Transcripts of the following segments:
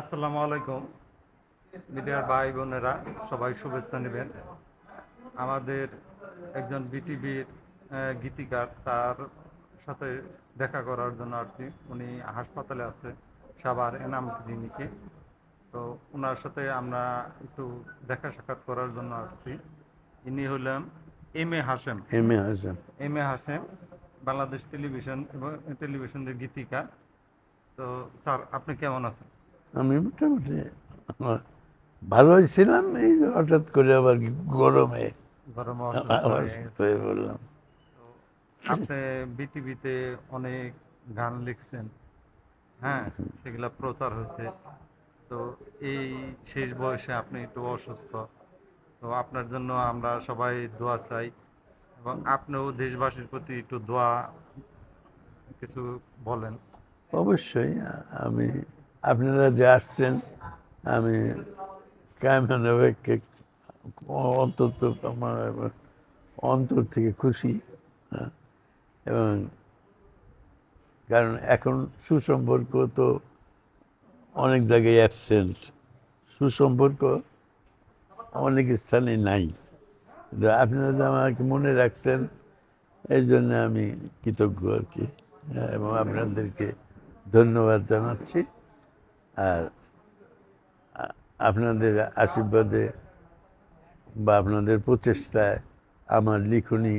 আসসালামু আলাইকুম। মিডিয়ার ভাই বোনেরা সবাই শুভেচ্ছা নেবেন। আমাদের একজন বিটিভির গীতিকার তার সাথে দেখা করার জন্য আসছি। উনি হাসপাতালে আছে সাভার এনাম ক্লিনিকে। তো ওনার সাথে আমরা একটু দেখা সাক্ষাৎ করার জন্য আসছি। ইনি হলেন M A Hashem M A Hashem M A Hashem Bangladesh television এবং টেলিভিশনের গীতিকার। তো স্যার আপনি কেমন আছেন? আমি মোটামুটি আমার ভালোই ছিলাম এই হঠাৎ করে আবার কি গরমে গরমে আবার হয়ে হয়ে আপনি বিটিভিতে অনেক গান লিখছেন হ্যাঁ সেগুলা প্রচার হয়েছে। তো এই শেষ বয়সে আপনি একটু অসুস্থ তো আপনার জন্য আমরা সবাই দোয়া চাই এবং আপনিও দেশবাসীর প্রতি একটু দোয়া কিছু বলেন। অবশ্যই আমি আপনারা যে আসছেন আমি কায়মানকে অন্তত আমার অন্তর থেকে খুশি হ্যাঁ, এবং কারণ এখন সুসম্পর্ক তো অনেক জায়গায় অ্যাবসেন্ট সুসম্পর্ক অনেক স্থানে নাই। আপনারা যে আমাকে মনে রাখছেন এই জন্য আমি কৃতজ্ঞ আর কি হ্যাঁ, এবং আপনাদেরকে ধন্যবাদ জানাচ্ছি। আর আপনাদের আশীর্বাদে বা আপনাদের প্রচেষ্টায় আমার লিখনি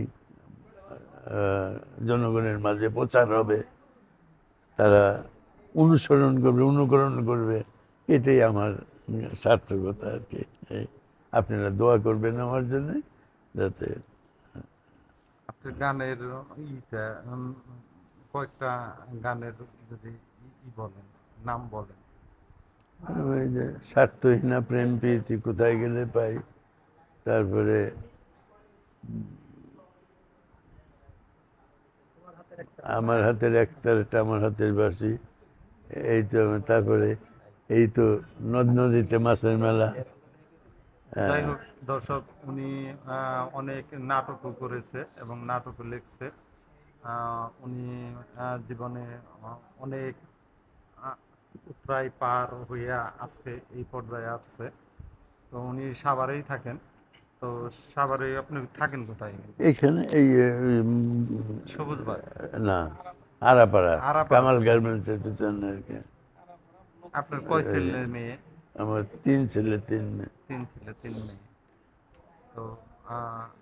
জনগণের মাঝে প্রচার হবে। তারা অনুসরণ করবে, অনুকরণ করবে। এটাই আমার সার্থকতা আর কি। আপনারা দোয়া করবেন আমার জন্য যাতে গানের কয়েকটা গানের যদি বলেন, নাম বলেন। ওই যে স্বার্থহীনা প্রেম পেয়েছি, কোথায় গেলে পাই? তারপরে, আমার হাতের একতারটা আমার হাতের বাসি এই তো তারপরে এই তো নদ নদীতে মাছের মেলা। হ্যাঁ। দর্শক, উনি অনেক নাটকও করেছে এবং নাটকও লিখছে। উনি জীবনে অনেক প্রায় পার হইয়া আজকে এই পর্যায়ে আসছে। তো উনি সাভারেই থাকেন। তো সাভারে আপনি থাকেন কোথায়? এখানে এই সবুজ না আরাপাড়া। কামাল গার্মেন্টসের পিছনে আর কি। আপনার কয় ছেলে মেয়ে? আমার তিন ছেলে তিন মেয়ে। তিন ছেলে তিন মেয়ে। তো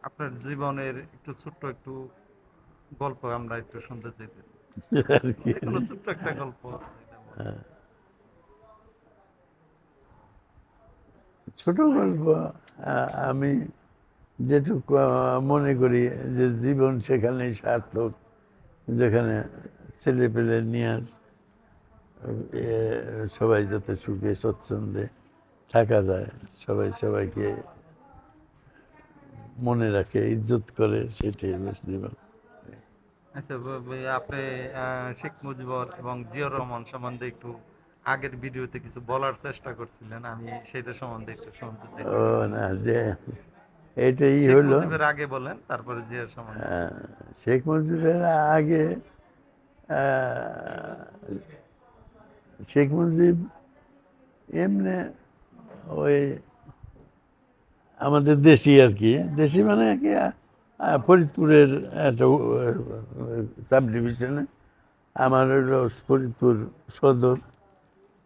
আপনার জীবনের একটু ছোট্ট একটু গল্প আমরা একটু শুনতে চাইতেছি। আর কি। ছোট্ট একটা গল্প? ছোট গল্প আমি যেটুকু মনে করি যে জীবন সেখানেই সার্থক, যেখানে ছেলে পেলে নিয়ে সবাই যাতে সুখে স্বচ্ছন্দে থাকা যায়, সবাই সবাইকে মনে রাখে, ইজ্জত করে, সেটাই জীবন। আচ্ছা আপনি শেখ মুজিবর এবং জিয়াউর রহমান সম্বন্ধে একটু আগের ভিডিওতে কিছু বলার চেষ্টা করছিলেন আমি সেটা সম্বন্ধে একটু শুনতে চাই। ও না যে এটাই হলো। আগে বলেন তারপরে জিয়ার সম্বন্ধে। আহ, শেখ মুজিবের আগে শেখ মুজিব এমনি ওই আমাদের দেশি আর কি। দেশি মানে কি ফরিদপুরের একটা সাব ডিভিশনে আমার হলো ফরিদপুর সদর।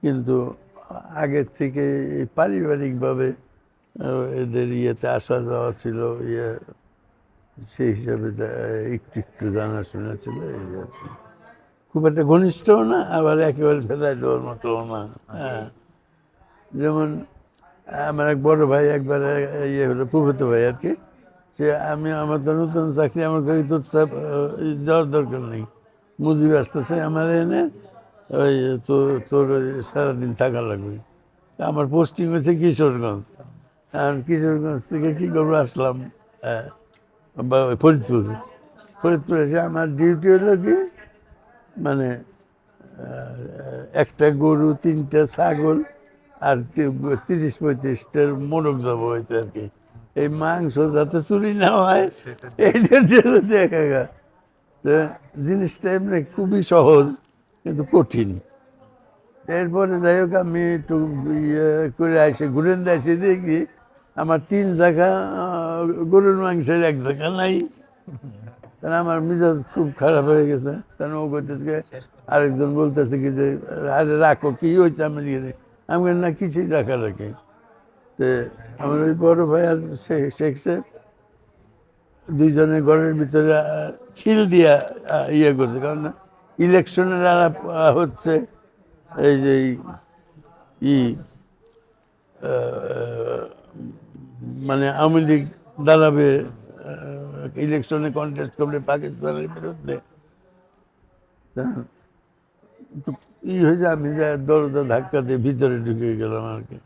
কিন্তু আগের থেকে এই পারিবারিকভাবে এদের ইয়েতে আসা যাওয়া ছিল ইয়ে সেই হিসাবে একটু একটু জানাশোনা ছিল, এই আর কি। খুব একটা ঘনিষ্ঠও না, আবার একেবারে ফেলাই দেওয়ার মতো না হ্যাঁ যেমন, আমার এক বড় ভাই একবার ইয়ে হলো ফুফতো ভাই আর কি, সে আমি, আমার তো নতুন চাকরি, আমার তোর যাওয়ার দরকার নেই মুজিব আসতেছে আমার এনে ওই তোর তোর ওই সারাদিন থাকা লাগবে। আমার পোস্টিং হয়েছে কিশোরগঞ্জ। আর কিশোরগঞ্জ থেকে কী করব আসলাম বা ফরিদপুর। ফরিদপুর এসে আমার ডিউটি হলো কি? মানে একটা গরু তিনটা ছাগল আর তিরিশ পঁয়ত্রিশটার মোরগ জব হয়েছে আর কি। এই মাংস যাতে চুরি না হয় এইটা জন্য দেখা জিনিসটা এমনি খুবই সহজ। কিন্তু কঠিন। এরপরে যাই হোক, আমি একটু ইয়ে করে আসে, ঘুরেন দিয়ে দেখি আমার তিন জায়গা গরুর মাংসের এক জায়গা নাই। কারণ আমার মিজাজ খুব খারাপ হয়ে গেছে। কারণ ও করতেছে আরেকজন বলতেছে কি যে, আরে রাখো, কি হয়েছে আমি লিখে আমি না, কিছুই রাখা রাখি তো আমার ওই বড় ভাই আর শেখ সাহেব দুইজনের ঘরের ভিতরে খিল দিয়া ইয়ে করছে। কারণ ইলেকশনের আলাপ হচ্ছে এই যে ই মানে আওয়ামী লীগ দাঁড়াবে ইলেকশনে কন্টেস্ট করবে পাকিস্তানের বিরুদ্ধে। একটু ই হয়েছে আমি যে দরজা ধাক্কা দিয়ে ভিতরে ঢুকে গেলাম আর কি।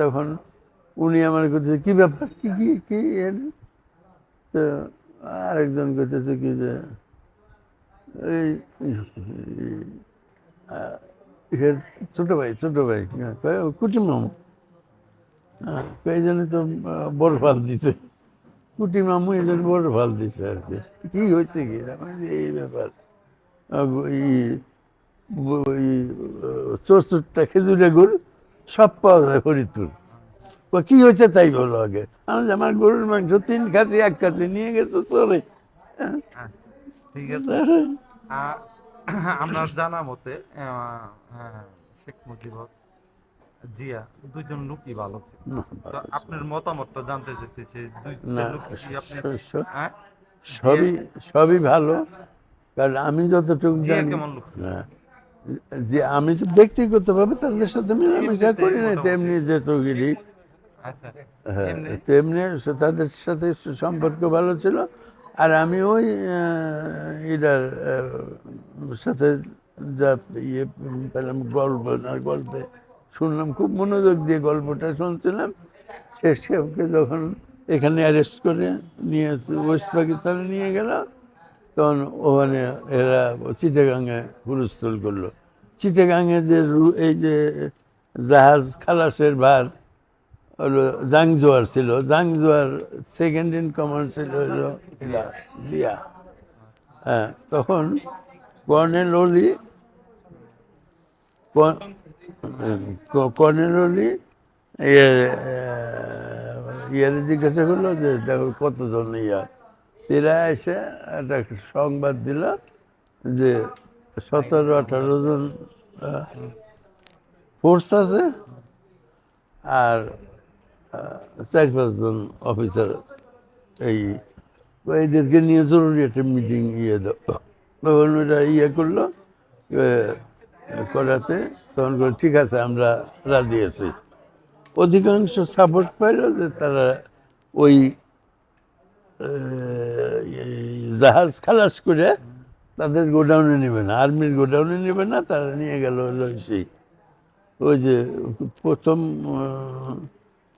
তখন উনি আমার করতেছে কি ব্যাপার? কি কি কি? এর?" তো আরেকজন করতেছে কি যে এই ছোট ভাই ছোট ভাই হ্যাঁ, কয়, "ও কুটি মামু। হ্যাঁ এই জন্য তো বড় ফাল দিছে। কুটি মামু এই জন্য বড় ফাল দিছে আর কি। কি হয়েছে কি? এই ব্যাপার। এই ব- খেজুরের গুড় সব পাওয়া যায় হরিতুর কি হয়েছে তাই বলো আগে। আমি আমার গরুর মাংস তিন কাছে এক কাছে নিয়ে গেছে চলে হ্যাঁ, ঠিক আছে। আমরা জানা মতে শেখ মুজিবুর জিয়া লোকই ভালো ছিল। তো আপনার মতামতটা জানতে হ্যাঁ? সবই সবই ভালো। কারণ আমি যতটুকু জানি? হ্যাঁ, যে আমি তো ব্যক্তিগতভাবে তাদের সাথে মেলামেশা করি না তেমনি যেটুকুনি আচ্ছা। হ্যাঁ তেমনি তাদের সাথে সম্পর্ক ভালো ছিল। আর আমি ওই এটার সাথে যা ইয়ে পেলাম, গল্প, না, গল্পে শুনলাম, খুব মনোযোগ দিয়ে গল্পটা শুনছিলাম। শেষকে যখন এখানে অ্যারেস্ট করে নিয়ে ওয়েস্ট পাকিস্তানে নিয়ে গেল, তখন ওখানে এরা চিটাগাঙে হুলস্থুল করল। চিটাগাঙে যে এই যে জাহাজ খালাসের ভার হলো জাংজোয়ার ছিল জাংজোয়ার সেকেন্ড ইন কমান্ড ছিল হলো এরা, জিয়া। হ্যাঁ তখন কর্নেল অলি কর্নেল অলি ইয়ে ইয়ারে জিজ্ঞাসা করল যে, দেখো কতজন ইয়া। এরা এসে একটা সংবাদ দিল যে সতেরো, আঠারো জন ফোর্স আছে। আর চার পাঁচজন অফিসার আছে এই, এদেরকে নিয়ে জরুরি একটা মিটিং ইয়ে তখন ওরা ইয়ে করল করাতে, তখন করে ঠিক আছে, আমরা রাজি আছি। অধিকাংশ সাপোর্ট পাইল যে তারা ওই জাহাজ খালাস করে তাদের গোডাউনে নেবে না, আর্মির গোডাউনে নেবে না, তারা নিয়ে গেল হলো সেই, ওই যে প্রথম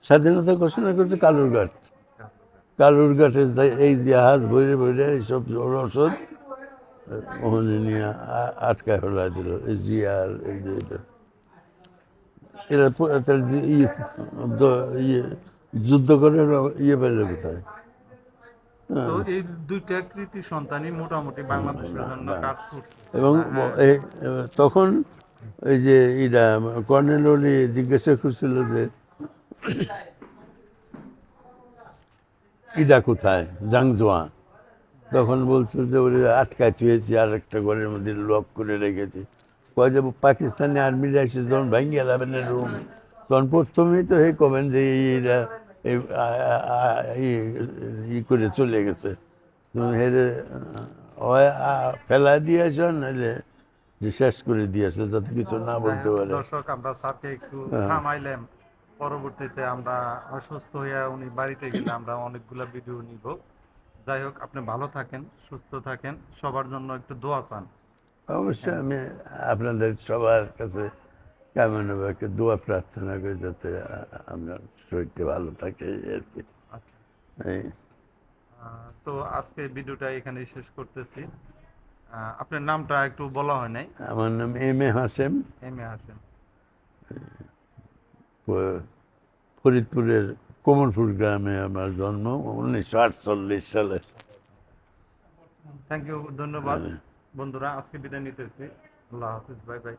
স্বাধীনতা ঘোষণা করতে কালুরঘাট। কালুরঘাটের এই জাহাজ ভরে ভরে এইসব রসদ ওখানে নিয়ে আটকায় ফেলা দিল এই জিয়ার এই যে এরা ইয়ে যুদ্ধ করে ইয়ে পেলে কোথায়? তো এই দুইটা কৃতি সন্তানই মোটামুটি বাংলাদেশের জন্য কাজ করছে। এবং হ্যাঁ, এই তখন ওই যে ইটা কর্নেল জিজ্ঞাসা করছিল যে ইটা কোথায়? জাংজোয়া। তখন বলছিল যে ওরে আটকায় থুয়েছি আর একটা ঘরের মধ্যে লক করে রেখেছি। কয় যে পাকিস্তানি আর্মিরা এসে যখন ভাঙ্গিয়ে যাবেন রুম তখন প্রথমেই তো হে কবেন যে এরা ই- করে চলে গেছে। হেরে ফেলা দিয়ে আসো নাহলে যে শেষ করে দিয়ে আসো যাতে কিছু না বলতে হ্যাঁ, পারে। দর্শক আমরা স্যারকে একটু থামাইলাম পরবর্তীতে আমরা অসুস্থ হয়ে উনি বাড়িতে গেলে আমরা অনেকগুলা ভিডিও নিব। যাই হোক আপনি ভালো থাকেন সুস্থ থাকেন। সবার জন্য একটু দোয়া চান। অবশ্যই আমি আপনাদের সবার কাছে কামনা বাক্যে দোয়া প্রার্থনা করি যাতে আপনার শরীরটা ভালো থাকে আর কি। আচ্ছা। তো আজকে ভিডিওটা এখানেই শেষ করতেছি। আপনার নামটা একটু বলা হয় নাই। আমার নাম M A Hashem M A Hashem ফরিদপুরের কোমলপুর গ্রামে আমার জন্ম উনিশশো আটচল্লিশ সালে। থ্যাংক ইউ ধন্যবাদ। বন্ধুরা আজকে বিদায় নিতেছি আল্লাহ হাফিজ বাই বাই